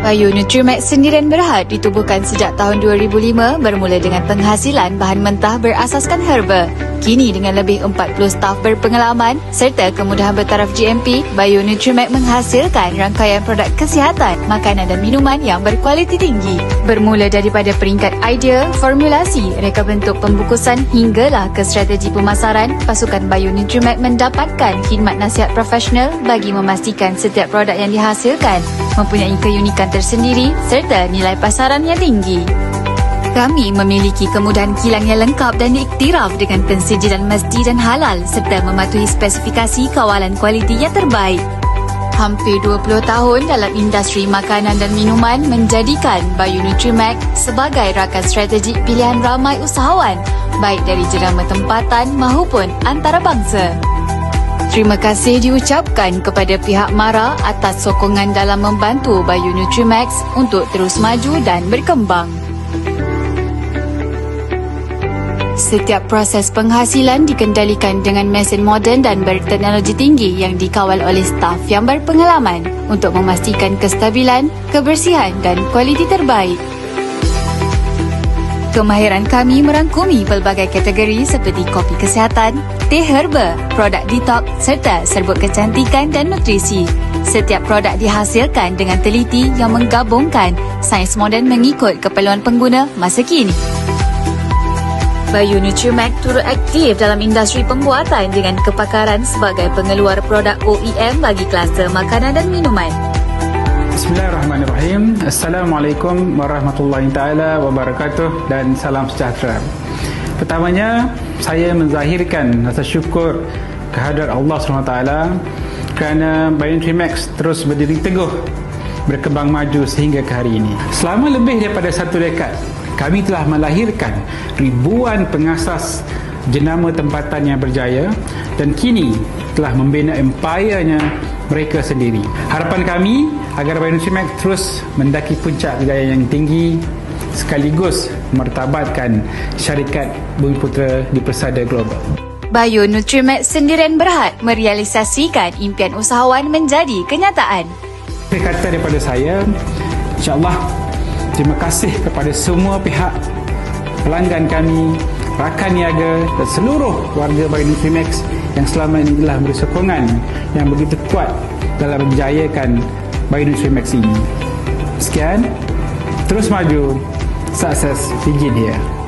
Bayu Nutrimax sendirian berhad ditubuhkan sejak tahun 2005 bermula dengan penghasilan bahan mentah berasaskan herba. Kini dengan lebih 40 staf berpengalaman serta kemudahan bertaraf GMP, Bayu Nutrimax menghasilkan rangkaian produk kesihatan, makanan dan minuman yang berkualiti tinggi. Bermula daripada peringkat idea, formulasi, reka bentuk pembukusan hinggalah ke strategi pemasaran, pasukan Bayu Nutrimax mendapatkan khidmat nasihat profesional bagi memastikan setiap produk yang dihasilkan mempunyai keunikan tersendiri serta nilai pasaran yang tinggi. Kami memiliki kemudahan kilang yang lengkap dan diiktiraf dengan pensijilan mesti dan halal serta mematuhi spesifikasi kawalan kualiti yang terbaik. Hampir 20 tahun dalam industri makanan dan minuman menjadikan Bayu Nutrimax sebagai rakan strategik pilihan ramai usahawan baik dari jenama tempatan maupun antarabangsa. Terima kasih diucapkan kepada pihak MARA atas sokongan dalam membantu Bayu Nutrimax untuk terus maju dan berkembang. Setiap proses penghasilan dikendalikan dengan mesin moden dan berteknologi tinggi yang dikawal oleh staf yang berpengalaman untuk memastikan kestabilan, kebersihan dan kualiti terbaik. Kemahiran kami merangkumi pelbagai kategori seperti kopi kesihatan, teh herba, produk detox serta serbuk kecantikan dan nutrisi. Setiap produk dihasilkan dengan teliti yang menggabungkan sains moden mengikut keperluan pengguna masa kini. Bayu Nutrimax turut aktif dalam industri pembuatan dengan kepakaran sebagai pengeluar produk OEM bagi kluster makanan dan minuman. Bismillahirrahmanirrahim. Assalamualaikum warahmatullahi taala wabarakatuh dan salam sejahtera. Pertamanya, saya menzahirkan rasa syukur kehadrat Allah SWT kerana Bionutrimax terus berdiri teguh berkembang maju sehingga ke hari ini. Selama lebih daripada satu dekad, kami telah melahirkan ribuan pengasas jenama tempatan yang berjaya dan kini telah membina empire-nya mereka sendiri. Harapan kami agar Bionutrimax terus mendaki puncak kejayaan yang tinggi sekaligus mertabatkan syarikat Bumi Putera di persada global. Bayu Nutrimax sendirian berhad merealisasikan impian usahawan menjadi kenyataan. Kata daripada saya, insyaAllah terima kasih kepada semua pihak pelanggan kami, rakan niaga dan seluruh warga Bayu Nutrimax yang selama ini telah beri sokongan yang begitu kuat dalam menjayakan Bayu Nutrimax ini. Sekian, terus maju, sukses, begin here.